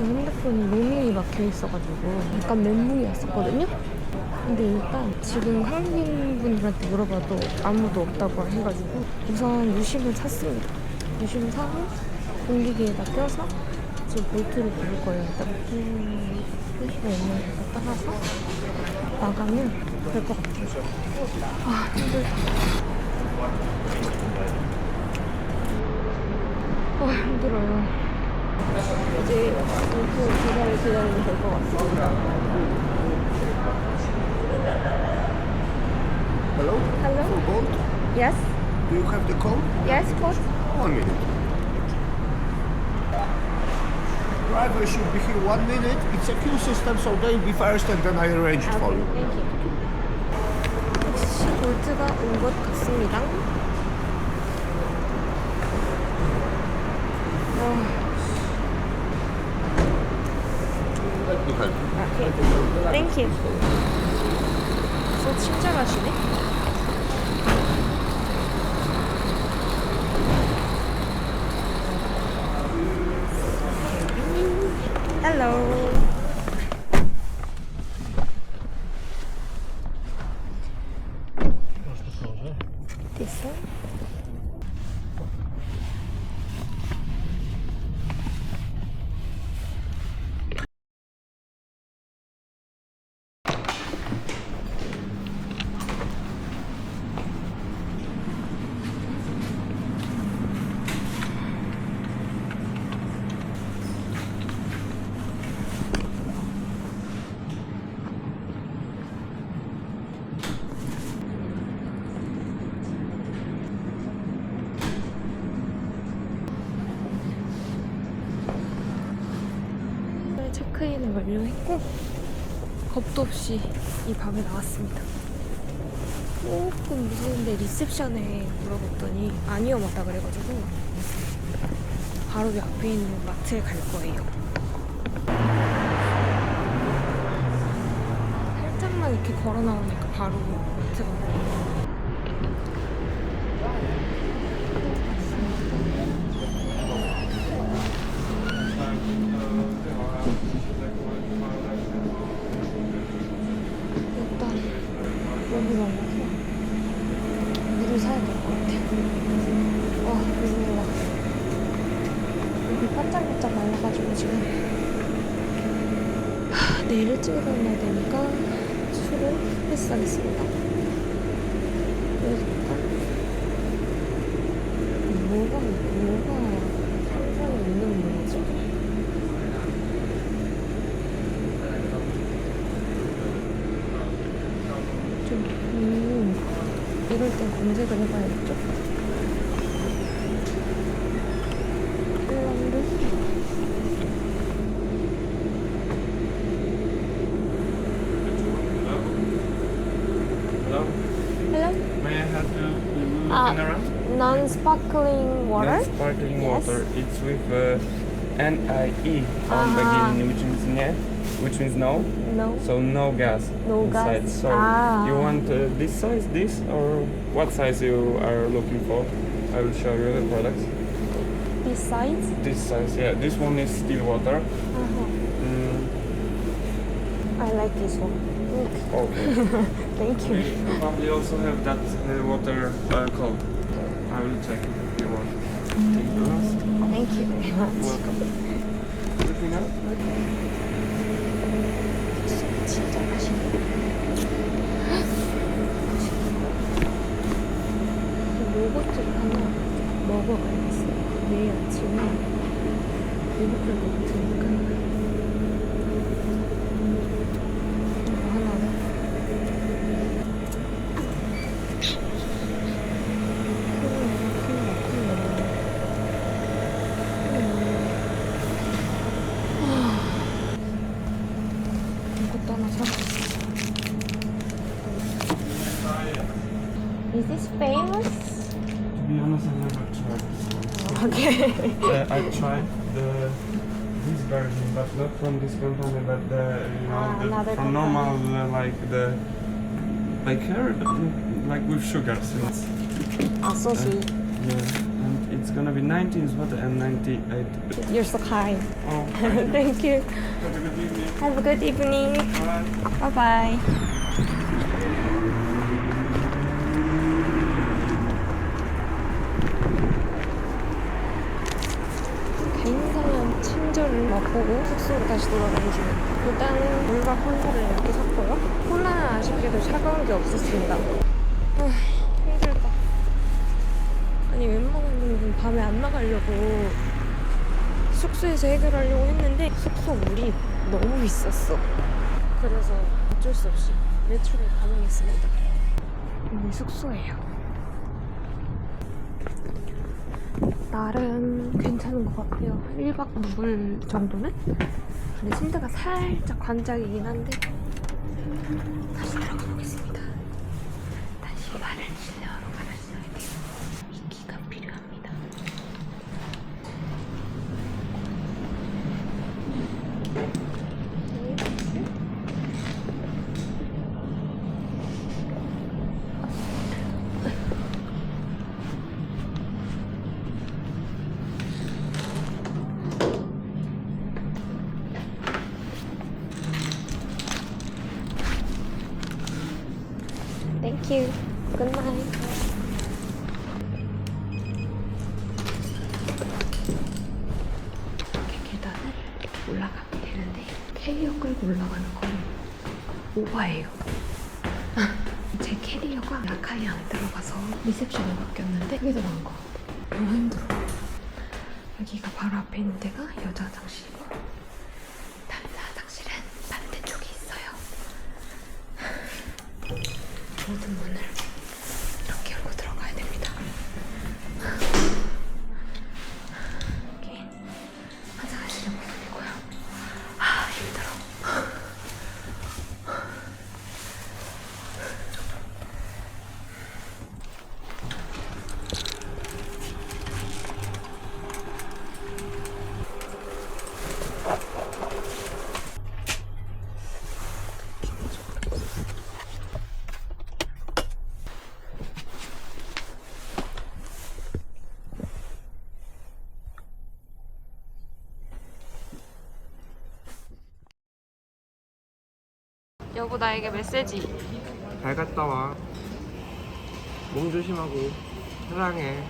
제 핸드폰이 로밍이 막혀 있어가지고 약간 멘붕이 왔었거든요. 근데 일단 지금 한국인분들한테 물어봐도 아무도 없다고 해가지고 우선 유심을 샀습니다. 유심을 사고 공기기에다 껴서 지금 볼트를 부를 거예요. 일단 음, 표시가 있는 거 따라서 나가면 될 것 같아요. 아 힘들다. 아 힘들어요. 이제 볼트 기다를 기다리면 될 것 같습니다. Hello? Hello? For Bolt? Yes. Do you have the code? Yes, coach. One minute. Driver should be here one minute. It's a queue system, so they'll be first and then I arrange it for you. Thank you. 역시 볼트가 온 것 같습니다. Let Help you. 땡큐. 저 친절하시네. One? 네, 체크인을 완료했고 겁도 없이 이 밤에 나왔습니다. 조금 무서운데 리셉션에 물어봤더니 안 위험하다 그래가지고 바로 이 앞에 있는 마트에 갈 거예요. 살짝만 이렇게 걸어 나오니까 바로 마트가 보여요. 일단 여기 말라서 물을 사야 될 것 같아요. 와, 눈이 와. 여기 바짝바짝 말라가지고 지금 하, 내일 일찍 일어나야 되니까 술을 패스하겠습니다. 일단 뭐가 뭐가 상상이 있는 거죠? 좀, 음, 이럴 땐 검색을 해봐야겠죠? May I looking Ah, around? non-sparkling water? Yes, sparkling Yes. water. It's with uh, N-I-E on Ah. beginning, which means which means no. No. So no gas No inside. gas. So Ah. you want uh, this size, this, or what size you are looking for? I will show you the products. Besides? This size, yeah. This one is still water. Uh-huh. Mm, I like this one. Okay. Thank you. we probably also have that uh, water uh, cold. I will check if you want. Thank you. Thank you very much. Welcome. Anything else? 진짜 맛있네. 요거트를 하나 먹어가야겠어요. 내일 아침에 요거트를 먹을 테니까. Is this famous? To be honest, I never tried this one. Okay. uh, I tried the this version, but not from this company, but the you know ah, the, from normal uh, like the baker, like with sugars. since. Ah, saucy. Uh, yeah. And it's gonna be 19 zloty and 98. You're so kind. Oh, Thank you. have a good evening. Have a good evening. Bye. Bye bye. 굉장한 친절을 맛보고 숙소로 다시 돌아가는 중. 일단 물과 콜라를 이렇게 샀고요. 콜라는 아쉽게도 차가운 게 없었습니다. 아, 안 나가려고 숙소에서 해결하려고 했는데 숙소 물이 너무 비쌌어. 그래서 어쩔 수 없이 외출을 감행했습니다. 여기 숙소예요. 나름 괜찮은 것 같아요. 한 1박 2일 정도는? 근데 침대가 살짝 관짝이긴 한데 다시 들어가 보겠습니다. Thank you. Good night. 이렇게 계단을 올라가면 되는데 캐리어 끌고 올라가는 건 오바예요. 제 캐리어가 라카이 안에 들어가서 리셉션에 맡겼는데 그게 더 나은 것 같아. 너무 힘들어. 여기가 바로 앞에 있는 데가 여자 화장실이고 남자 화장실은 반대쪽에 있어요. 모든 문을 이렇게 열고 들어가야 됩니다. 여기 화장실 부분이고요. 아 힘들어. 여보 나에게 메시지. 잘 갔다 와. 몸 조심하고 사랑해.